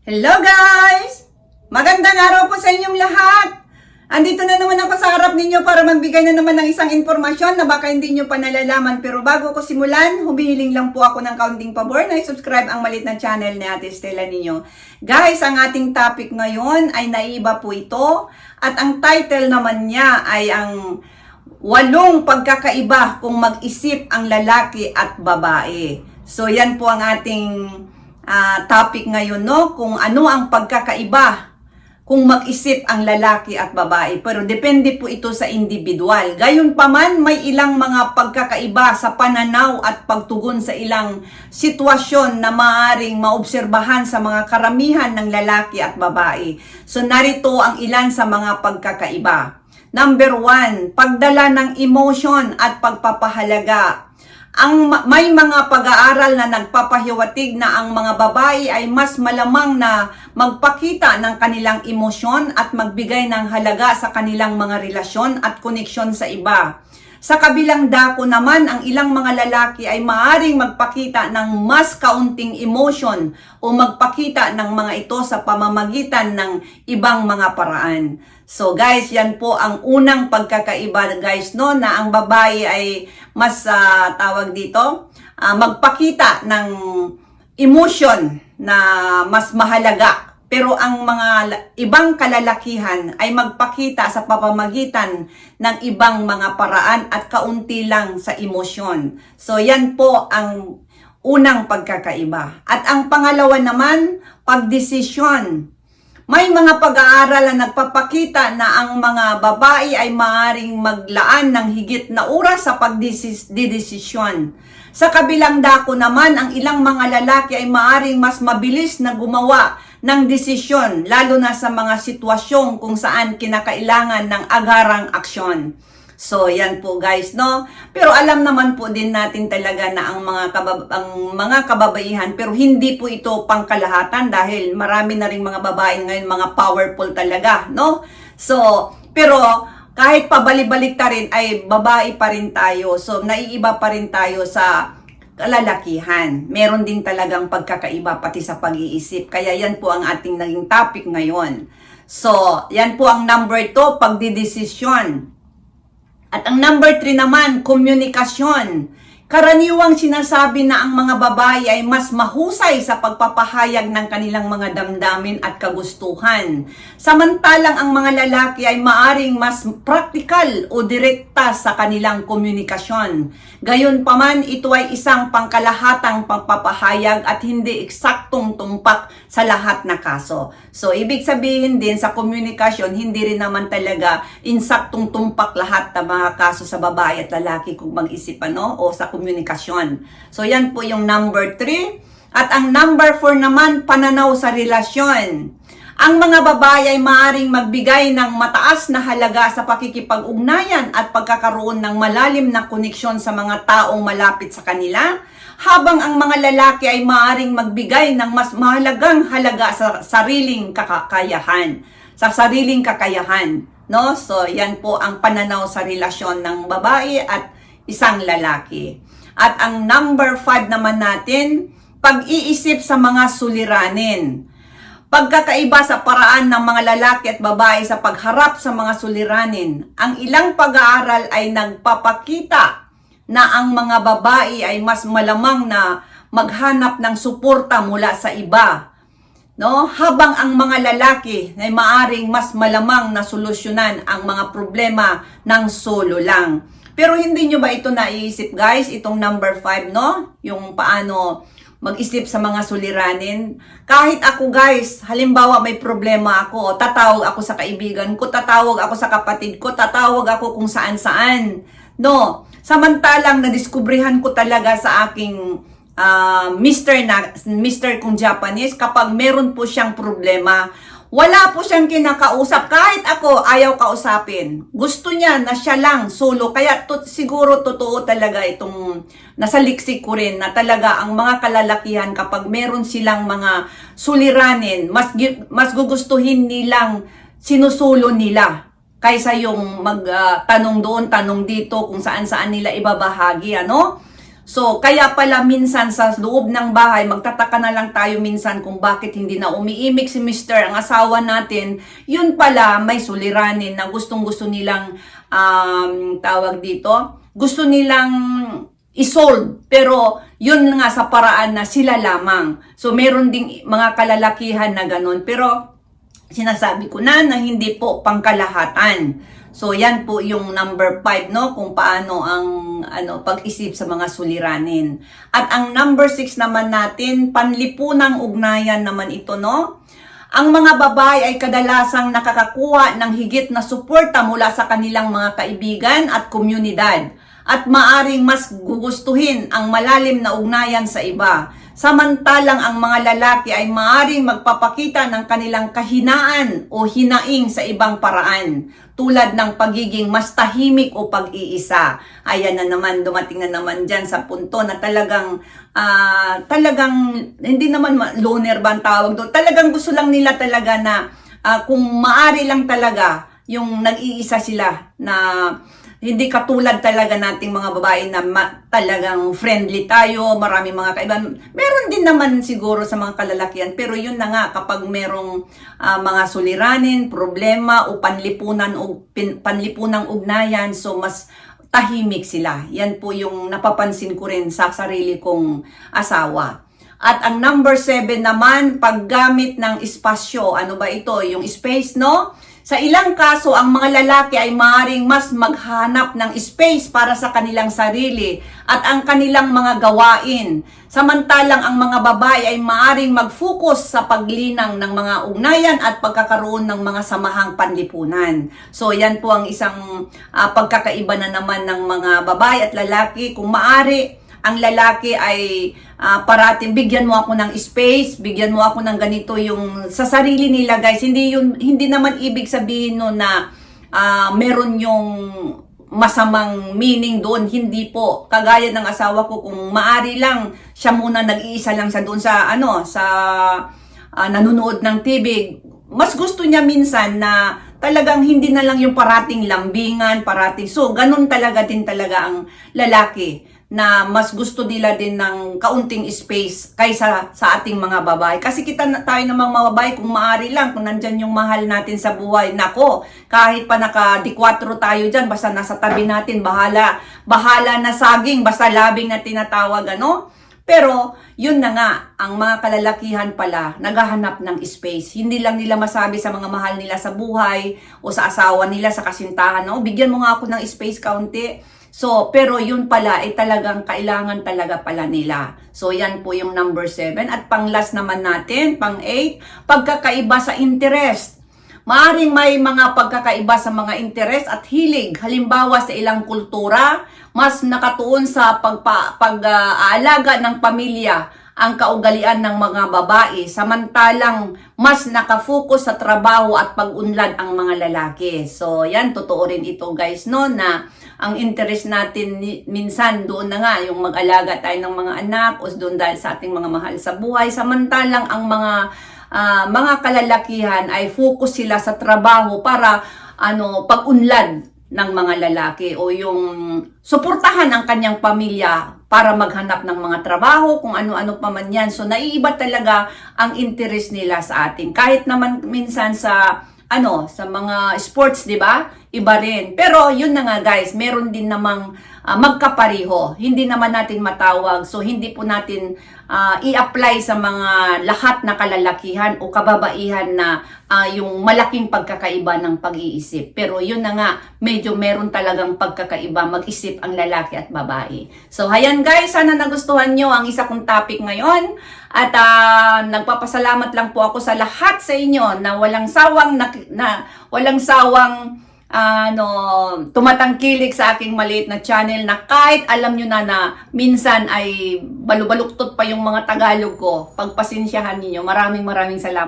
Hello guys! Magandang araw po sa inyong lahat! Andito na naman ako sa harap ninyo para magbigay na naman ng isang informasyon na baka hindi nyo pa nalalaman. Pero bago ko simulan, humihiling lang po ako ng kaunting pabor na i-subscribe ang malit na channel ni Ate Stella ninyo. Guys, ang ating topic ngayon ay naiba po ito. At ang title naman niya ay ang walong pagkakaiba kung mag-isip ang lalaki at babae. So yan po ang ating ah, topic ngayon, no? Kung ano ang pagkakaiba kung mag-isip ang lalaki at babae. Pero depende po ito sa individual. Gayon pa man, may ilang mga pagkakaiba sa pananaw at pagtugon sa ilang sitwasyon na maaring maobserbahan sa mga karamihan ng lalaki at babae. So narito ang ilan sa mga pagkakaiba. Number one, pagdala ng emotion at pagpapahalaga. Ang ma- may mga pag-aaral na nagpapahiwatig na ang mga babae ay mas malamang na magpakita ng kanilang emosyon at magbigay ng halaga sa kanilang mga relasyon at koneksyon sa iba. Sa kabilang dako naman, ang ilang mga lalaki ay maaring magpakita ng mas kaunting emotion o magpakita ng mga ito sa pamamagitan ng ibang mga paraan. So guys, yan po ang unang pagkakaiba guys no na ang babae ay mas ah, tawag dito ah, magpakita ng emotion na mas mahalaga pero ang mga ibang kalalakihan ay magpakita sa papamagitan ng ibang mga paraan at kaunti lang sa emosyon. So yan po ang unang pagkakaiba. At ang pangalawa naman, pagdesisyon. May mga pag-aaral na nagpapakita na ang mga babae ay maaring maglaan ng higit na oras sa pagdidesisyon. Sa kabilang dako naman, ang ilang mga lalaki ay maaring mas mabilis na gumawa ng desisyon, lalo na sa mga sitwasyon kung saan kinakailangan ng agarang aksyon. So, yan po guys, no? Pero alam naman po din natin talaga na ang mga kabab ang mga kababaihan pero hindi po ito pangkalahatan dahil marami na ring mga babae ngayon mga powerful talaga, no? So, pero kahit pabalik-balik ta rin ay babae pa rin tayo. So, naiiba pa rin tayo sa kalalakihan. Meron din talagang pagkakaiba pati sa pag-iisip. Kaya yan po ang ating naging topic ngayon. So, yan po ang number 2, pagdidesisyon. At ang number 3 naman, komunikasyon. Karaniwang sinasabi na ang mga babae ay mas mahusay sa pagpapahayag ng kanilang mga damdamin at kagustuhan. Samantalang ang mga lalaki ay maaring mas praktikal o direkta sa kanilang komunikasyon. Gayon pa man, ito ay isang pangkalahatang pagpapahayag at hindi eksaktong tumpak sa lahat na kaso. So, ibig sabihin din sa komunikasyon, hindi rin naman talaga insaktong tumpak lahat ng mga kaso sa babae at lalaki kung mag-isip ano, o sa komunikasyon. So, yan po yung number 3. At ang number 4 naman, pananaw sa relasyon. Ang mga babae ay maaring magbigay ng mataas na halaga sa pakikipag-ugnayan at pagkakaroon ng malalim na koneksyon sa mga taong malapit sa kanila, habang ang mga lalaki ay maaring magbigay ng mas mahalagang halaga sa sariling kakakayahan, sa sariling kakayahan, no? So, yan po ang pananaw sa relasyon ng babae at isang lalaki. At ang number 5 naman natin, pag-iisip sa mga suliranin. Pagkakaiba sa paraan ng mga lalaki at babae sa pagharap sa mga suliranin, ang ilang pag-aaral ay nagpapakita na ang mga babae ay mas malamang na maghanap ng suporta mula sa iba. No? Habang ang mga lalaki ay maaring mas malamang na solusyonan ang mga problema ng solo lang. Pero hindi nyo ba ito naiisip guys, itong number 5, no? Yung paano mag-isip sa mga suliranin. Kahit ako guys, halimbawa may problema ako, tatawag ako sa kaibigan ko, tatawag ako sa kapatid ko, tatawag ako kung saan-saan. No, samantalang nadiskubrihan ko talaga sa aking ah, Mr. na Mr. kung Japanese kapag meron po siyang problema, wala po siyang kinakausap. Kahit ako, ayaw kausapin. Gusto niya na siya lang, solo. Kaya to, siguro totoo talaga itong nasa liksik ko rin na talaga ang mga kalalakihan kapag meron silang mga suliranin, mas, mas gugustuhin nilang sinusulo nila kaysa yung magtanong doon, tanong dito, kung saan-saan nila ibabahagi, ano? So, kaya pala minsan sa loob ng bahay, magtataka na lang tayo minsan kung bakit hindi na umiimik si Mr. ang asawa natin. Yun pala, may suliranin na gustong-gusto nilang um, tawag dito. Gusto nilang isolve. Pero, yun nga sa paraan na sila lamang. So, meron ding mga kalalakihan na ganun. Pero, sinasabi ko na na hindi po pangkalahatan. So, yan po yung number 5, no? Kung paano ang ano, pag-isip sa mga suliranin. At ang number 6 naman natin, panlipunang ugnayan naman ito, no? Ang mga babae ay kadalasang nakakakuha ng higit na suporta mula sa kanilang mga kaibigan at komunidad at maaring mas gugustuhin ang malalim na ugnayan sa iba. Samantalang ang mga lalaki ay maaring magpapakita ng kanilang kahinaan o hinaing sa ibang paraan tulad ng pagiging mas tahimik o pag-iisa. Ayan na naman, dumating na naman dyan sa punto na talagang, ah, talagang, hindi naman ma- loner ba ang tawag doon? Talagang gusto lang nila talaga na ah, kung maari lang talaga yung nag-iisa sila na hindi katulad talaga nating mga babae na ma- talagang friendly tayo, marami mga kaibahan. Meron din naman siguro sa mga kalalakihan, pero yun na nga kapag merong ah, mga suliranin, problema o panlipunan o pin- panlipunang ugnayan, so mas tahimik sila. Yan po yung napapansin ko rin sa sarili kong asawa. At ang number 7 naman, paggamit ng espasyo. Ano ba ito? Yung space, no? Sa ilang kaso, ang mga lalaki ay maaaring mas maghanap ng space para sa kanilang sarili at ang kanilang mga gawain. Samantalang ang mga babae ay maaaring mag-focus sa paglinang ng mga ugnayan at pagkakaroon ng mga samahang panlipunan. So yan po ang isang ah, pagkakaiba na naman ng mga babae at lalaki. Kung maari, ang lalaki ay ah, parating bigyan mo ako ng space, bigyan mo ako ng ganito yung sa sarili nila guys. Hindi yun hindi naman ibig sabihin no na ah, meron yung masamang meaning doon, hindi po. Kagaya ng asawa ko kung maari lang siya muna nag-iisa lang sa doon sa ano sa ah, nanonood ng TV. Mas gusto niya minsan na talagang hindi na lang yung parating lambingan, parating. So, ganun talaga din talaga ang lalaki na mas gusto nila din ng kaunting space kaysa sa ating mga babae. Kasi kita na tayo namang mga babae, kung maari lang, kung nandyan yung mahal natin sa buhay, nako, kahit pa naka dikwatro tayo dyan, basta nasa tabi natin, bahala, bahala na saging, basta labing na tinatawag, ano? Pero, yun na nga, ang mga kalalakihan pala, naghahanap ng space. Hindi lang nila masabi sa mga mahal nila sa buhay o sa asawa nila, sa kasintahan, no? bigyan mo nga ako ng space kaunti. So, pero yun pala ay talagang kailangan talaga pala nila. So, yan po yung number 7. At pang last naman natin, pang 8, pagkakaiba sa interest. Maaring may mga pagkakaiba sa mga interes at hilig. Halimbawa sa ilang kultura, mas nakatuon sa pagpa, pag-aalaga ng pamilya ang kaugalian ng mga babae, samantalang mas nakafocus sa trabaho at pag-unlad ang mga lalaki. So, yan, totoo rin ito guys, no, na ang interest natin minsan doon na nga, yung mag-alaga tayo ng mga anak o doon dahil sa ating mga mahal sa buhay, samantalang ang mga ah, mga kalalakihan ay focus sila sa trabaho para ano pag-unlad ng mga lalaki o yung suportahan ang kanyang pamilya para maghanap ng mga trabaho kung ano-ano pa man yan. So naiiba talaga ang interest nila sa atin. Kahit naman minsan sa ano, sa mga sports, 'di ba? Iba rin. Pero yun na nga guys, meron din namang ah, magkapareho. Hindi naman natin matawag. So hindi po natin ah, i-apply sa mga lahat na kalalakihan o kababaihan na ah, yung malaking pagkakaiba ng pag-iisip. Pero yun na nga, medyo meron talagang pagkakaiba mag-isip ang lalaki at babae. So hayan guys, sana nagustuhan nyo ang isa kong topic ngayon. At ah, nagpapasalamat lang po ako sa lahat sa inyo na walang sawang na, na walang sawang ano, tumatangkilik sa aking maliit na channel na kahit alam nyo na na minsan ay balubaluktot pa yung mga Tagalog ko, pagpasensyahan ninyo. Maraming maraming salamat.